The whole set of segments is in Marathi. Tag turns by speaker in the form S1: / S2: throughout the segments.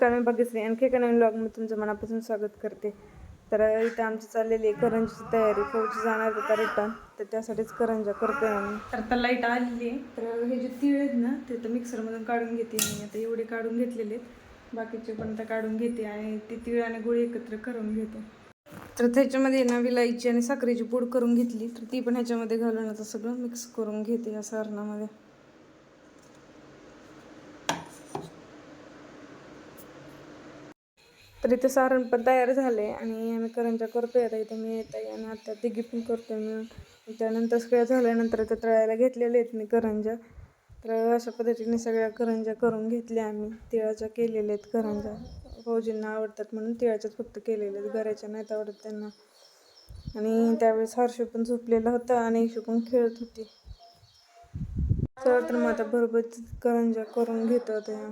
S1: नमस्कार मी भाग्यश्री आणखी एका नवीन ब्लॉगमध्ये तुमचं मनापासून स्वागत करते. तर इथं आमची चाललेली आहे करंजीची तयारी. फौजी जाणार होता रिटर्न तर त्यासाठीच करंजा करते आम्ही. तर आता लाइट आलेली आहे. तर हे जे तीळ आहेत ना ते तर मिक्सरमधून काढून घेते मी. आता एवढे काढून घेतलेले आहेत. बाकीचे पण तर काढून घेते आणि ती तीळ आणि गुळ एकत्र करून घेते. तर त्याच्यामध्ये ना विलायची आणि साखरेची पूड करून घेतली. तर ती पण ह्याच्यामध्ये घालून आता सगळं मिक्स करून घेते या सारणामध्ये. तर इथे सारण पण तयार झाले आणि आम्ही करंजा करतोय. आता इथे मी येत आहे आणि आता तिघी पण आहे मिळून. त्यानंतर सगळ्या झाल्यानंतर आता तळायला घेतलेले आहेत मी करंजा. तर अशा पद्धतीने सगळ्या करंजा करून घेतल्या आम्ही. तिळाच्या केलेल्या आहेत करंजा. फौजींना आवडतात म्हणून तिळाच्याच फक्त केलेल्या आहेत. घराच्या नाहीत आवडत त्यांना. आणि त्यावेळेस हर्ष पण झोपलेला होता आणि इशू पण खेळत होती. चला तर मग आता बरोबर करंजा करून घेतो त्या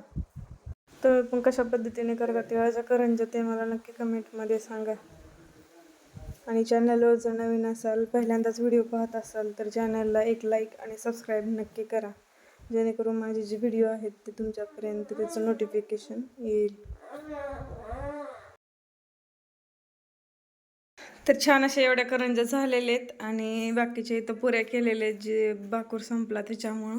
S1: तुम्ही पण कशा पद्धतीने करता तिळाच्या करंज्या ते मला नक्की कमेंटमध्ये सांगा. आणि चॅनलवर जर नवीन असाल पहिल्यांदाच व्हिडिओ पाहत असाल तर चॅनलला एक लाईक आणि सबस्क्राईब नक्की करा. जेणेकरून माझे जे व्हिडिओ आहेत ते तुमच्यापर्यंत त्याचं नोटिफिकेशन येईल. तर छान अशा एवढ्या करंज्या झालेल्या आहेत आणि बाकीचे इथं पुऱ्या केलेल्या आहेत जे बाकूर संपला त्याच्यामुळं.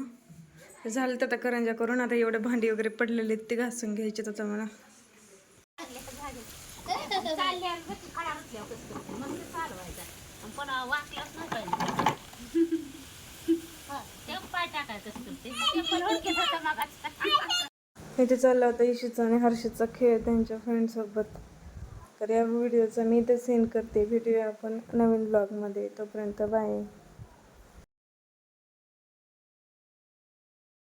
S1: झालं तर आता करंजा करून आता एवढे भांडी वगैरे पडलेले आहेत ते घासून घ्यायचे आता मला.
S2: होतं
S1: इथे चालला होता इशीचा आणि हर्षदचा खेळ त्यांच्या फ्रेंडसोबत तर या व्हिडिओचा मी इथे सेंड करते. भेटूया आपण नवीन ब्लॉगमध्ये तोपर्यंत बाय